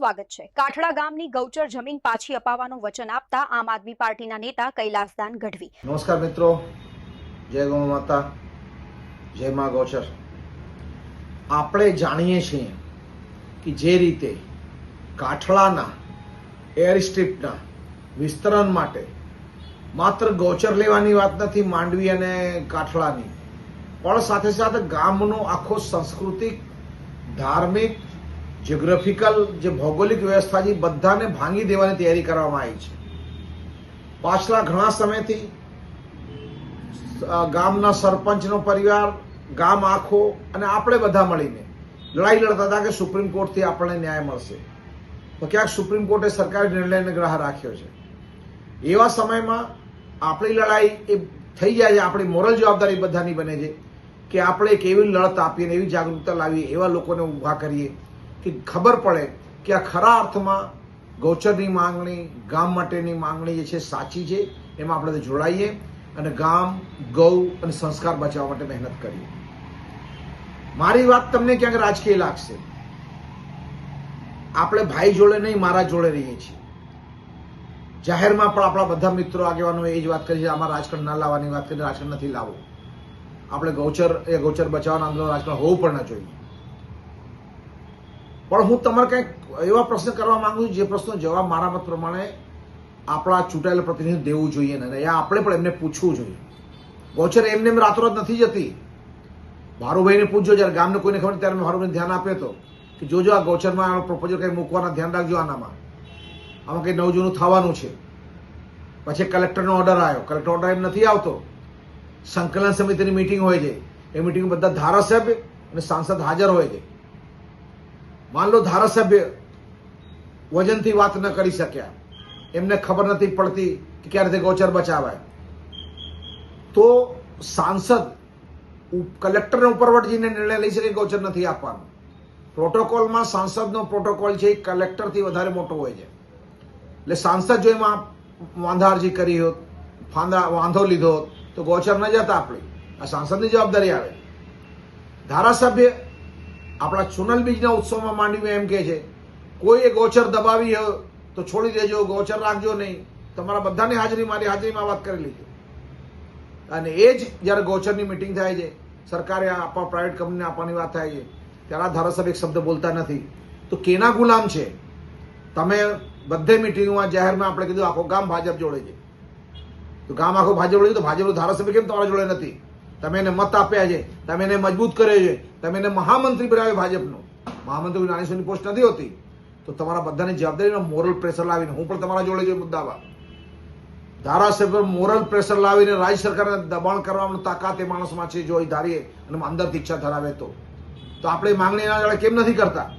સ્વાગત છે. કાઠડા ગામની ગૌચર જમીન પાછી અપાવવાનું વચન આપતા આમ આદમી પાર્ટીના નેતા કૈલાસદાન ગઢવી. નમસ્કાર મિત્રો. જય ગૌ માતા. જય મા ગૌચર. આપણે જાણીએ છીએ કે જે રીતે કાઠળાના એર સ્ટ્રીપના વિસ્તરણ માટે માત્ર ગૌચર લેવાની વાત નથી, માંડવી અને કાઠળાની પણ સાથે સાથે ગામનો આખો સાંસ્કૃતિક, ધાર્મિક જ્યોગ્રાફિકલ જે ભૌગોલિક વ્યવસ્થા છે બધાને ભાંગી દેવાની તૈયારી કરવામાં આવી છે. પાછલા ઘણા સમયથી ગામના સરપંચનો પરિવાર, ગામ આખો અને આપણે બધા મળીને લડાઈ લડતા હતા કે સુપ્રીમ કોર્ટથી આપણને ન્યાય મળશે. તો ક્યાંક સુપ્રીમ કોર્ટે સરકારી નિર્ણયને ગ્રાહ રાખ્યો છે. એવા સમયમાં આપણી લડાઈ એ થઈ જાય છે, આપણી મોરલ જવાબદારી બધાની બને છે કે આપણે એક એવી લડત આપીએ ને એવી જાગૃતતા લાવીએ, એવા લોકોને ઊભા કરીએ. કે ખબર પડે કે આ ખરા અર્થમાં ગૌચરની માંગણી, ગામ માટેની માંગણી જે છે સાચી છે, એમાં આપણે જોડાઈએ અને ગામ, ગૌ અને સંસ્કાર બચાવવા માટે મહેનત કરીએ. મારી વાત તમને ક્યાંક રાજકીય લાગશે. આપણે ભાઈ જોડે નહીં, મારા જોડે રહીએ છીએ. જાહેરમાં પણ આપણા બધા મિત્રો આગેવાનો એ જ વાત કરી છે, આમાં રાજકારણ ના લાવવાની વાત કરી, રાજકારણ નથી લાવવું. આપણે ગૌચર, એ ગૌચર બચાવવાના આંદોલન રાજકારણ હોવું પણ ન જોઈએ. પણ હું તમારે કંઈક એવા પ્રશ્ન કરવા માંગુ છું, જે પ્રશ્નો જવાબ મારા મત પ્રમાણે આપણા ચૂંટાયેલા પ્રતિનિધિ દેવું જોઈએ ને, અને આપણે પણ એમને પૂછવું જોઈએ. ગૌચર, એમને એમ રાતોરાત નથી જતી. ભારુભાઈને પૂછજો, જ્યારે ગામને કોઈને ખબર ત્યારે મેં ભારુભાઈને ધ્યાન આપ્યો હતો કે જોજો આ ગૌચરમાં પ્રપોઝલ કંઈ મૂકવાના, ધ્યાન રાખજો આનામાં. આમાં કંઈ નવજૂનું જૂનું થવાનું છે. પછી કલેક્ટરનો ઓર્ડર આવ્યો. કલેક્ટર ઓર્ડર એમ નથી આવતો. સંકલન સમિતિની મિટિંગ હોય છે. એ મિટિંગ બધા ધારાસભ્ય અને સાંસદ હાજર હોય છે. માન લો ધારાસભ્ય વજનથી વાત ન કરી શક્યા. એમને ખબર નથી પડતી કે ક્યારે તે ગૌચર બચાવાય. તો સાંસદ કલેક્ટરને ઉપરવટજીને નિર્ણય લઈ શકે, ગોચર નથી આપવાનો. પ્રોટોકોલમાં સાંસદનો પ્રોટોકોલ છે એ કલેક્ટરથી વધારે મોટો હોય છે. એટલે સાંસદ જો એમાં વાંધા અરજી કરી હોત, ફાંદા, વાંધો લીધો હોત, તો ગૌચર ન જતા આપણી. આ સાંસદની જવાબદારી આવે. ધારાસભ્ય આપણા સોનલ બીજના ઉત્સવમાં માંડવી એમ કે છે, કોઈ ગોચર દબાવી હોય તો છોડી દેજો, ગોચર રાખજો નહીં. તમારા બધાની હાજરી મારી હાજરીમાં વાત કરી લીધી. અને એ જ જ્યારે ગોચરની મિટિંગ થાય છે, સરકારે આપવા પ્રાઇવેટ કંપનીને આપવાની વાત થાય છે, ત્યારે આ ધારાસભ્ય શબ્દ બોલતા નથી. તો કેના ગુલામ છે? તમે બધે મિટિંગમાં જાહેરમાં આપણે કીધું, આખો ગામ ભાજપ જોડે છે. તો ગામ આખો ભાજપ જોડે તો ભાજપનો ધારાસભ્ય કેમ તમારા જોડે નથી? તમે એને મત આપ્યા છે, તમે એને મજબૂત કર્યો છે, તમે એને મહામંત્રી બનાવ્યો ભાજપનો. મહામંત્રી નાની પોસ્ટ નથી હોતી. તો તમારા બધાની જવાબદારીનો મોરલ પ્રેશર લાવીને, હું પણ તમારા જોડે છે મુદ્દામાં. ધારાસભ્ય મોરલ પ્રેશર લાવીને રાજ્ય સરકારને દબાણ કરવાની તાકાત એ માણસમાં છે, જો એ ધારીએ અને અંદરથી ઈચ્છા ધરાવે તો. તો આપણે માંગણી એના જોડે કેમ નથી કરતા?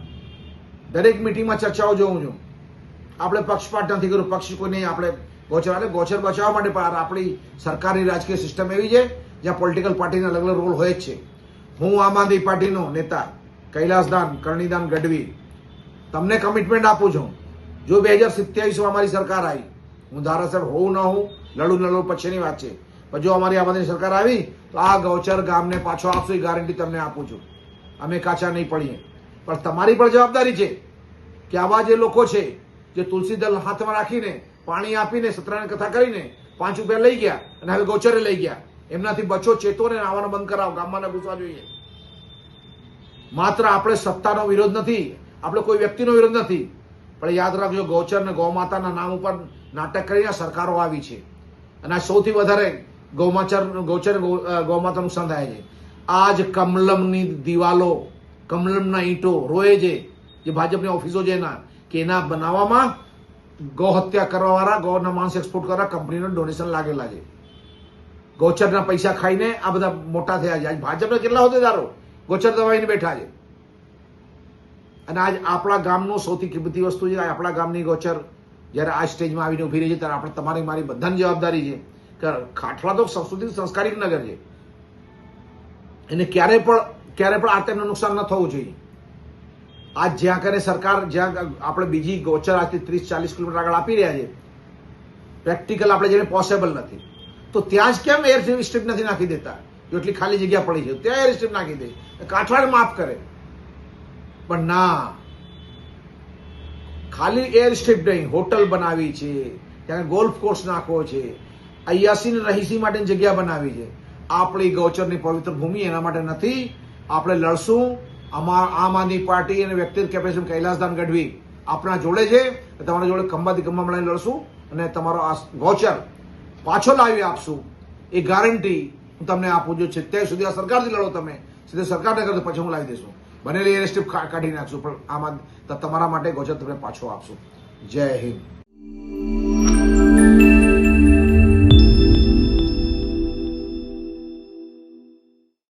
દરેક મિટિંગમાં ચર્ચાઓ જોઉં છું. આપણે પક્ષપાત નથી કર્યું, પક્ષ કોઈ નહીં આપણે ગોચર એટલે ગોચર બચાવવા માટે પણ આપણી સરકારની રાજકીય સિસ્ટમ એવી છે જ્યાં પોલિટિકલ પાર્ટીના અલગ અલગ રોલ હોય જ છે. હું આમ આદમી પાર્ટીનો નેતા, કૈલાસદાન, કરણીદાન ગઢવી, તમને કમિટમેન્ટ આપું છું. જો બે હજાર સિત્યાવીસમાં અમારી સરકાર આવી, હું ધારાસભ્ય હોઉં ન હોઉં, લડું ન લડું, પછીની વાત છે. પણ જો અમારી આમાંથી સરકાર આવી, તો આ ગૌચર ગામને પાછો આપશો એ ગારંટી તમને આપું છું. અમે કાચા નહીં પડીએ. પણ તમારી પણ જવાબદારી છે કે આવા જે લોકો છે, જે તુલસી દળ હાથમાં રાખીને પાણી આપીને સત્યનારાયણ કથા કરીને પાંચ રૂપિયા લઈ ગયા અને હવે ગૌચરે લઈ ગયા. એમનાથી બચો, ચેતો ને આવવાનો બંધ કરાવો, ગામમાં ઘૂસવા જોઈએ. માત્ર આપણે સત્તાનો વિરોધ નથી, આપણે કોઈ વ્યક્તિનો વિરોધ નથી. પણ યાદ રાખજો, ગૌચર ને ગૌમાતાના નામ ઉપર નાટક કરીને સરકારો આવી છે. અને આ સૌથી વધારે ગૌમાચર, ગૌચર ગૌમાતા નુકસાન થાય છે. આજ કમલમની દિવાલો, કમલમના ઈંટો રોએ છે, જે ભાજપની ઓફિસો છે એના, કે એના બનાવવામાં ગૌ હત્યા કરવાવાળા, ગૌના માંસ એક્સપોર્ટ કરવા કંપનીનો ડોનેશન લાગેલા છે. ગૌચરના પૈસા ખાઈને આ બધા મોટા થયા છે. આજ ભાજપના કેટલા હોદ્દેદારો? ગૌચર દવાઈને બેઠા છે. અને આજ આપણા ગામનું સૌથી કિંમતી વસ્તુ છે. આપણા ગામની ગૌચર જ્યારે આ સ્ટેજમાં આવીને ઊભી રહી છે, ત્યારે આપણે તમારી મારી બધાની જવાબદારી છે કે ખાટલા તો સંસ્કૃતિ સંસ્કારિક નગર છે. એને ક્યારે પણ ક્યારે પણ આ તેમને નુકસાન ન થવું જોઈએ. આજ જ્યાં કરે સરકાર જ્યાં આપણે બીજી ગૌચર આજથી ત્રીસ ચાલીસ કિલોમીટર આગળ આપી રહ્યા છે, પ્રેક્ટિકલ આપણે જેને પોસિબલ નથી. તો ત્યાં જ કેમ એર સ્ટ્રીપ નથી નાખી દેતા? જેટલી ખાલી જગ્યા પડી છે, ત્યાં એર સ્ટ્રીપ નાખી દે. કાઠવાડ માફ કરે. પણ ના. ખાલી એર સ્ટ્રીપ નહીં, હોટલ બનાવી છે. ત્યાં ગોલ્ફ કોર્સ નાખવો છે. અયાસી ને રહીસી માટેની જગ્યા બનાવી છે. આપણી ગૌચરની પવિત્ર ભૂમિ એના માટે નથી. આપણે લડશું. આમ આદમી પાર્ટી અને વ્યક્તિગત કેપેસિટી કૈલાસદાન ગઢવી આપણા જોડે છે. તમારા જોડે ખંભાથી ખંભા મળીને લડશું અને તમારો આ ગૌચર પાછો લાવી આપશું. એ ગારંટી હું તમને આપું છું. છે ત્યાં સુધી આ સરકારથી લડો તમે. સીધે સરકારને કરતો પછી હું લાવી દઈશું. બનેલી એર સ્ટ્રીપ કાઢી નાખશું. પણ આમાં તમારા માટે ગૌચર તમને પાછો આપશું. જય હિન્દ.